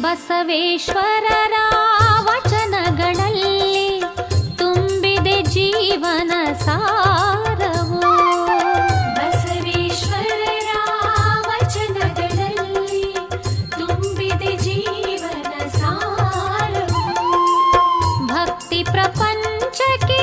ಬಸವೇಶ್ವರರ ವಚನಗಳಲ್ಲಿ ತುಂಬಿದೆ ಜೀವನ ಸಾರವು ಬಸವೇಶ್ವರರ ವಚನಗಳಲ್ಲಿ ತುಂಬಿದೆ ಜೀವನ ಸಾರವು ಭಕ್ತಿ ಪ್ರಪಂಚಕ್ಕೆ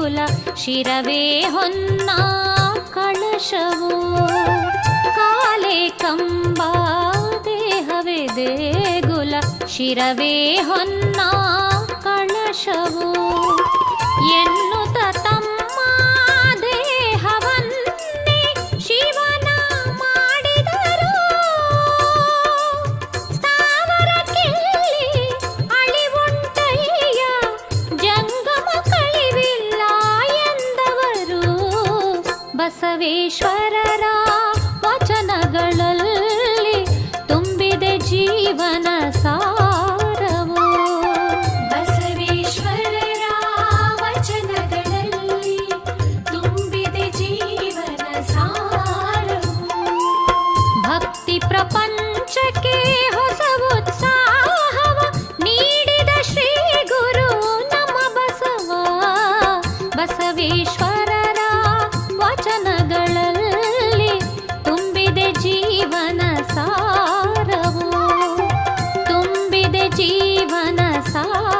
ಶಿರವೇ ಹೊನ್ನ ಕಳಶವು ಕಾಲೆ ಕಂಬ ದೇಹವೇ ದೇಗುಲ ಶಿರವೇ ಹೊನ್ನ ಬಸವೇಶ್ವರರ ವಚನಗಳಲ್ಲಿ ತುಂಬಿದೆ ಜೀವನ ಸಾರವು. ಬಸವೇಶ್ವರರ ವಚನಗಳಲ್ಲಿ ತುಂಬಿದೆ ಜೀವನ ಸಾರವು. ಭಕ್ತಿ ಪ್ರಪಂಚಕ್ಕೆ ಹೊಸ ಉತ್ಸಾಹವ ನೀಡಿದ ಶ್ರೀ ಗುರು ನಮ್ಮ ಬಸವ. ಬಸವೇಶ್ವರ जीवन सा